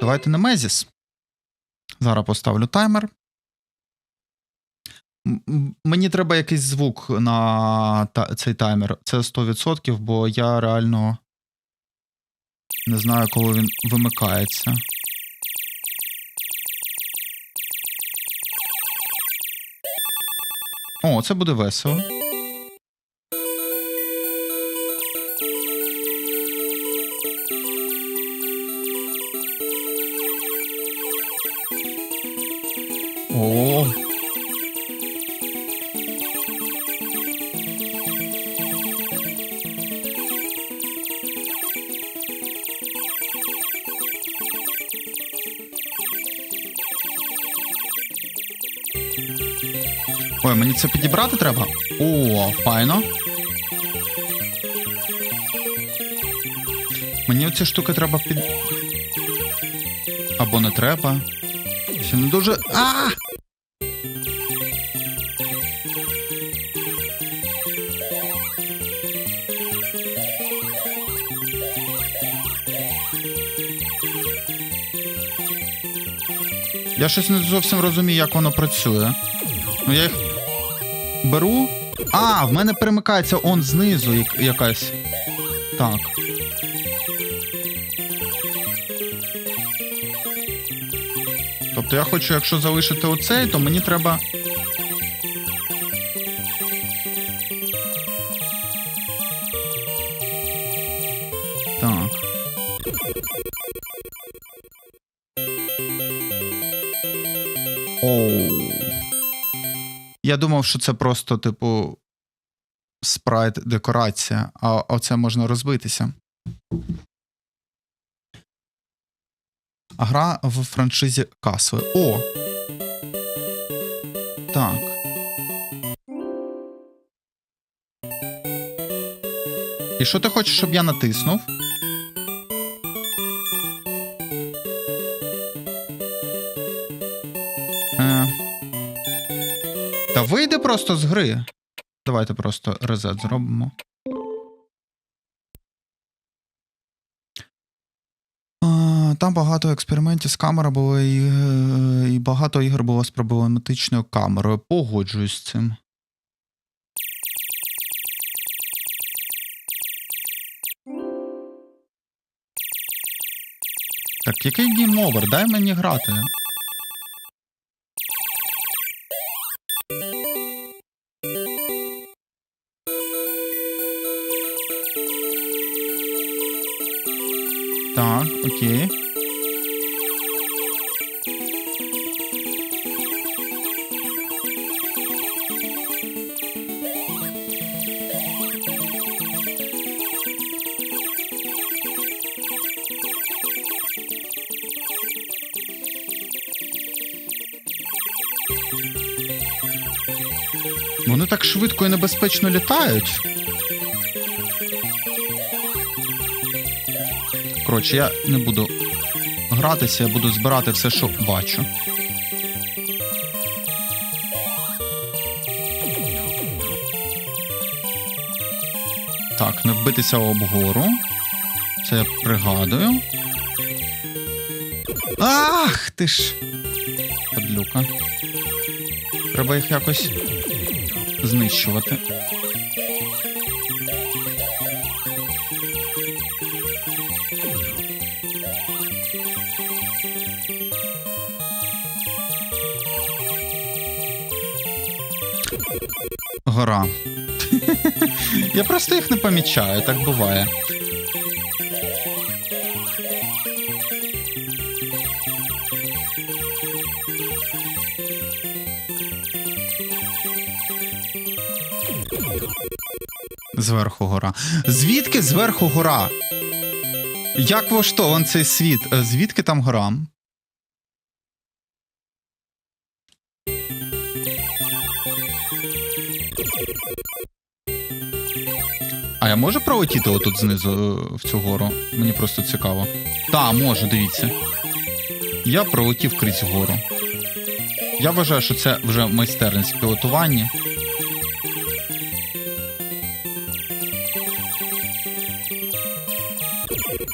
Давайте Немезіс. Зараз поставлю таймер. Мені треба якийсь звук на та- цей таймер. Це 100%, бо я реально не знаю, коли він вимикається. О, це буде весело. О. Ой, мені це підібрати треба? О, файно. Мені оці штуки треба під. Або не треба. Ще не дуже. А! Я щось не зовсім розумію, як воно працює. Ну, я їх беру. А, в мене перемикається он знизу як- якась. Так. Тобто я хочу, якщо залишити оцей, то мені треба. Я думав, що це просто, типу, спрайт декорація, а оце можна розбитися. Гра в франшизі Касли. О! Так. І що ти хочеш, щоб я натиснув? Та вийди просто з гри. Давайте просто резет зробимо. Там багато експериментів з камерою було і, е, і багато ігор було з проблематичною камерою. Погоджуюсь з цим. Так, який Over? Дай мені грати. Так, окей. Вони так швидко і небезпечно літають. Коротше, я не буду гратися, я буду збирати все, що бачу. Так, не вбитися об гору. Це я пригадую. Ах, ти ж. Падлюка. Треба їх якось знищувати. Гора. Я просто їх не помічаю, так буває. Зверху гора. Звідки зверху гора? Як влаштований цей світ? Е, Звідки там гора? А я можу пролетіти отут знизу е, в цю гору? Мені просто цікаво. Та, можу, дивіться. Я пролетів крізь гору. Я вважаю, що це вже майстерність в пілотуванні. Hey,